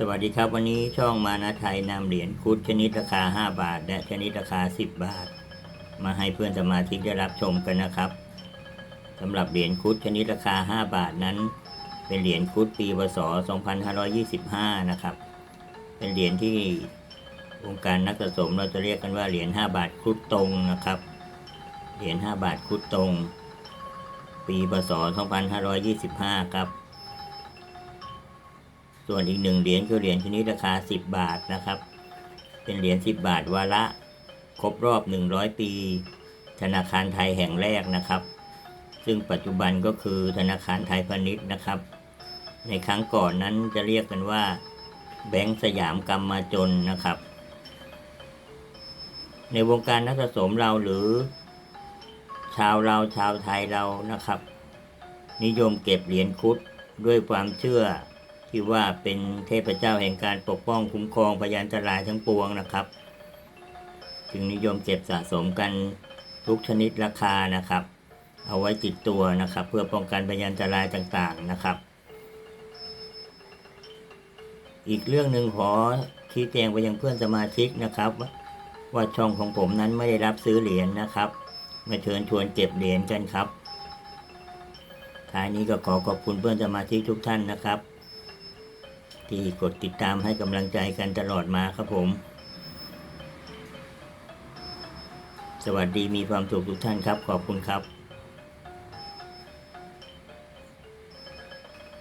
สวัสดีครับวันนี้ช่องมานาไทยนำเหรียญคุดชนิดราคา 5 บาท และชนิดราคา 10 บาท มาให้เพื่อนสมาชิกได้รับชมกันนะครับสำหรับเหรียญคุดชนิดราคา 5 บาทนั้น เป็นเหรียญคุดปีพศ 2525 นะครับ เป็นเหรียญที่วงการนักสะสมเราจะเรียกกันว่าเหรียญ5บาทคุดตรงนะครับเหรียญ5บาทคุดตรง ปีพศ 2525 ครับ ส่วนอีกหนึ่งเหรียญคือเหรียญชนิดราคา 10 บาทนะครับ เป็นเหรียญ10 บาทวาระครบรอบ 100 ปี ธนาคารไทยแห่งแรกนะครับ ซึ่งปัจจุบันก็คือธนาคารไทยพาณิชย์นะครับ ในครั้งก่อนนั้นจะเรียกกันว่า แบงก์สยามกรรมมาจนนะครับ ในวงการนักสะสมเราหรือ ชาวเราชาวไทยเรานะครับ นิยมเก็บเหรียญคุดด้วยความเชื่อ ที่ว่าเป็นเทพเจ้าแห่งการปกป้องคุ้มครองพยันตรายทั้งปวงนะครับ จึงนิยมเก็บสะสมกันทุกชนิดราคานะครับ เอาไว้ติดตัวนะครับ เพื่อป้องกันพยันตรายต่างๆนะครับ อีกเรื่องหนึ่งขอชี้แจงไปยังเพื่อนสมาชิกนะครับ ว่าว่าช่องของผมนั้นไม่ได้รับซื้อเหรียญนะครับมาเชิญชวนเก็บเหรียญกันครับท้ายนี้ก็ขอขอบคุณเพื่อนสมาชิกทุกท่านนะครับ ที่กดติดตามให้กำลังใจกันตลอดมาครับผม สวัสดีมีความสุขทุกท่านครับ ขอบคุณครับ